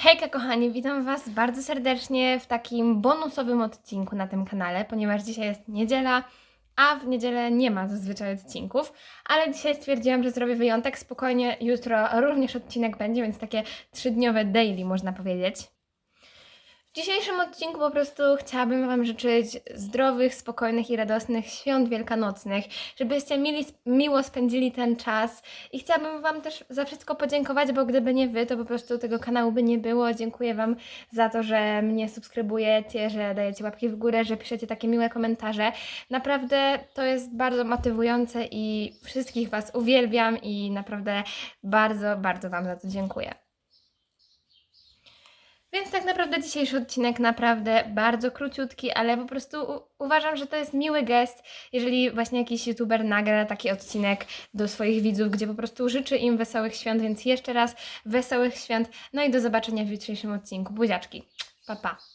Hejka kochani, witam Was bardzo serdecznie w takim bonusowym odcinku na tym kanale, ponieważ dzisiaj jest niedziela, a w niedzielę nie ma zazwyczaj odcinków, ale dzisiaj stwierdziłam, że zrobię wyjątek, spokojnie jutro również odcinek będzie, więc takie trzydniowe daily można powiedzieć. W dzisiejszym odcinku po prostu chciałabym Wam życzyć zdrowych, spokojnych i radosnych świąt wielkanocnych, żebyście miło spędzili ten czas i chciałabym Wam też za wszystko podziękować, bo gdyby nie Wy, to po prostu tego kanału by nie było. Dziękuję Wam za to, że mnie subskrybujecie, że dajecie łapki w górę, że piszecie takie miłe komentarze. Naprawdę to jest bardzo motywujące i wszystkich Was uwielbiam i naprawdę bardzo, bardzo Wam za to dziękuję. Tak naprawdę dzisiejszy odcinek naprawdę bardzo króciutki, ale po prostu uważam, że to jest miły gest, jeżeli właśnie jakiś youtuber nagra taki odcinek do swoich widzów, gdzie po prostu życzy im wesołych świąt, więc jeszcze raz wesołych świąt, no i do zobaczenia w jutrzejszym odcinku. Buziaczki, pa pa!